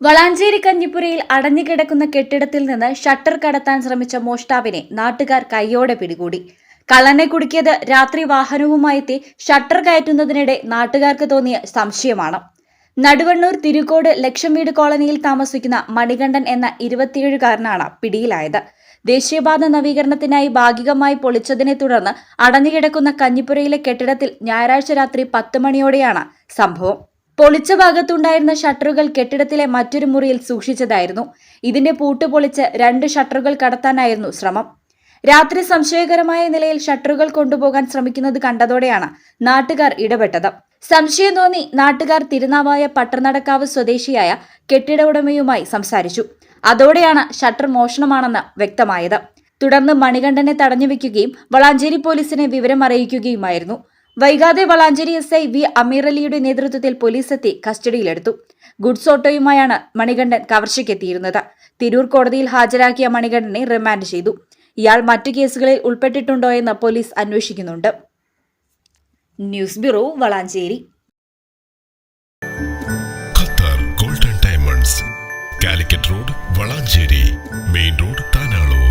വളാഞ്ചേരി കഞ്ഞിപ്പുരയിൽ അടഞ്ഞുകിടക്കുന്ന കെട്ടിടത്തിൽ നിന്ന് ഷട്ടർ കടത്താൻ ശ്രമിച്ച മോഷ്ടാവിനെ നാട്ടുകാർ കൈയോടെ പിടികൂടി. കള്ളനെ കുടുക്കിയത് രാത്രി വാഹനവുമായി എത്തി ഷട്ടർ കയറ്റുന്നതിനിടെ നാട്ടുകാർക്ക് തോന്നിയ സംശയമാണ്. നടുവണ്ണൂർ തിരുക്കോട് ലക്ഷം വീട് കോളനിയിൽ താമസിക്കുന്ന മണികണ്ഠൻ എന്ന ഇരുപത്തിയേഴുകാരനാണ് പിടിയിലായത്. ദേശീയപാത നവീകരണത്തിനായി ഭാഗികമായി പൊളിച്ചതിനെ തുടർന്ന് അടഞ്ഞുകിടക്കുന്ന കഞ്ഞിപ്പുരയിലെ കെട്ടിടത്തിൽ ഞായറാഴ്ച രാത്രി പത്ത് മണിയോടെയാണ് സംഭവം. പൊളിച്ച ഭാഗത്തുണ്ടായിരുന്ന ഷട്ടറുകൾ കെട്ടിടത്തിലെ മറ്റൊരു മുറിയിൽ സൂക്ഷിച്ചതായിരുന്നു. ഇതിന്റെ പൂട്ട് പൊളിച്ച് രണ്ട് ഷട്ടറുകൾ കടത്താനായിരുന്നു ശ്രമം. രാത്രി സംശയകരമായ നിലയിൽ ഷട്ടറുകൾ കൊണ്ടുപോകാൻ ശ്രമിക്കുന്നത് കണ്ടതോടെയാണ് നാട്ടുകാർ ഇടപെട്ടത്. സംശയം തോന്നി നാട്ടുകാർ തിരുനാവായ പട്ടർനടക്കാവ് സ്വദേശിയായ കെട്ടിട ഉടമയുമായി സംസാരിച്ചു. അതോടെയാണ് ഷട്ടർ മോഷണമാണെന്ന് വ്യക്തമായത്. തുടർന്ന് മണികണ്ഠനെ തടഞ്ഞു വെക്കുകയും വളാഞ്ചേരി പോലീസിനെ വിവരം അറിയിക്കുകയുമായിരുന്നു വൈകാതെ Valanchery S I V Ameer അലിയുടെ നേതൃത്വത്തിൽ പോലീസ് എത്തി കസ്റ്റഡിയിലെടുത്തു. ഗുഡ്സ് ഓട്ടോയുമായാണ് മണികണ്ഠൻ കവർച്ചയ്ക്കെത്തിയിരുന്നത്. തിരൂർ കോടതിയിൽ ഹാജരാക്കിയ മണികണ്ഠനെ റിമാൻഡ് ചെയ്തു. ഇയാൾ മറ്റു കേസുകളിൽ ഉൾപ്പെട്ടിട്ടുണ്ടോ എന്ന് പോലീസ് അന്വേഷിക്കുന്നുണ്ട്. News bureau Valanchery. Qatar golden diamonds. Calicut road Valanchery. Main road Tanalur.